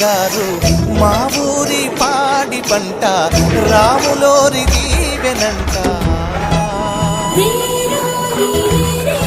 గారు మా ఊరి పాడి పంట రాములోరి దీవెనంట రేరు రే